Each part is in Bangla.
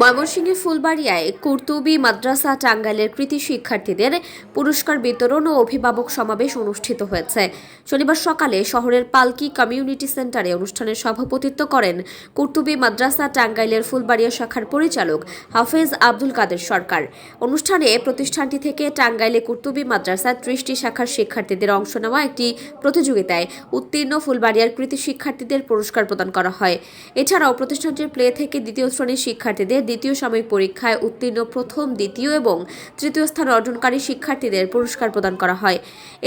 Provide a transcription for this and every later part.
ময়মনসিংহের ফুলবাড়িয়ায় কুর্তুবি মাদ্রাসা টাঙ্গাইলের কৃতি শিক্ষার্থীদের পুরস্কার বিতরণ ও অভিভাবক সমাবেশ অনুষ্ঠিত হয়েছে। শনিবার সকালে শহরের পালকি কমিউনিটি সেন্টারে অনুষ্ঠানের সভাপতিত্ব করেন কুর্তুবি মাদ্রাসা টাঙ্গাইলের ফুলবাড়িয়া শাখার পরিচালক হাফেজ আব্দুল কাদের সরকার। অনুষ্ঠানে প্রতিষ্ঠানটি থেকে টাঙ্গাইলে কুর্তুবি মাদ্রাসা ত্রিশটি শাখার শিক্ষার্থীদের অংশ নেওয়া একটি প্রতিযোগিতায় উত্তীর্ণ ফুলবাড়িয়ার কৃতি শিক্ষার্থীদের পুরস্কার প্রদান করা হয়। এছাড়াও প্রতিষ্ঠানটির প্লে থেকে দ্বিতীয় শ্রেণির শিক্ষার্থীদের দ্বিতীয় সাময়িক পরীক্ষায় উত্তীর্ণ প্রথম, দ্বিতীয় এবং তৃতীয় স্থান অর্জনকারী শিক্ষার্থীদের পুরস্কার প্রদান করা হয়।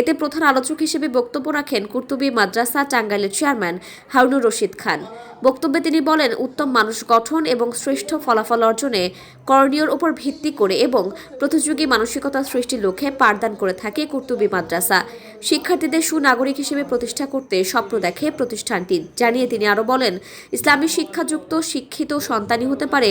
এতে প্রধান আলোচক হিসেবে বক্তব্য রাখেন কুর্তুবি মাদ্রাসা টাঙ্গাইলের চেয়ারম্যান হারুনুর রশিদ খান। বক্তব্যে তিনি বলেন, উত্তম মানুষ গঠন এবং শ্রেষ্ঠ ফলাফল অর্জনে করণীয়র উপর ভিত্তি করে এবং প্রতিযোগী মানসিকতা সৃষ্টির লক্ষ্যে পাঠদান করে থাকে কুর্তুবি মাদ্রাসা। শিক্ষার্থীদের সুনাগরিক হিসেবে প্রতিষ্ঠা করতে স্বপ্ন দেখে প্রতিষ্ঠানটি। জানিয়ে তিনি আরও বলেন, ইসলামী শিক্ষাযুক্ত, শিক্ষিত সন্তানই হতে পারে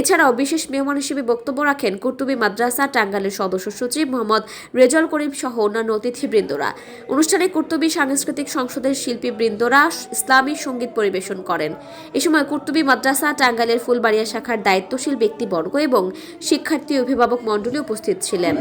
এছাড়াও বিশেষ মেহমান হিসেবে বক্তব্য রাখেন কুর্তুবি মাদ্রাসা টাঙ্গালের সদস্য সচিব মোহাম্মদ রেজল করিম সহ অন্যান্য অতিথিবৃন্দরা। অনুষ্ঠানে কুর্তুবি সাংস্কৃতিক সংসদের শিল্পী বৃন্দরা ইসলামী সংগীত পরিবেশন করেন। এ সময় কুর্তুবি মাদ্রাসা টাঙ্গালের ফুলবাড়িয়া শাখার দায়িত্বশীল ব্যক্তিবর্গ এবং শিক্ষার্থী অভিভাবক মণ্ডলী উপস্থিত ছিলেন।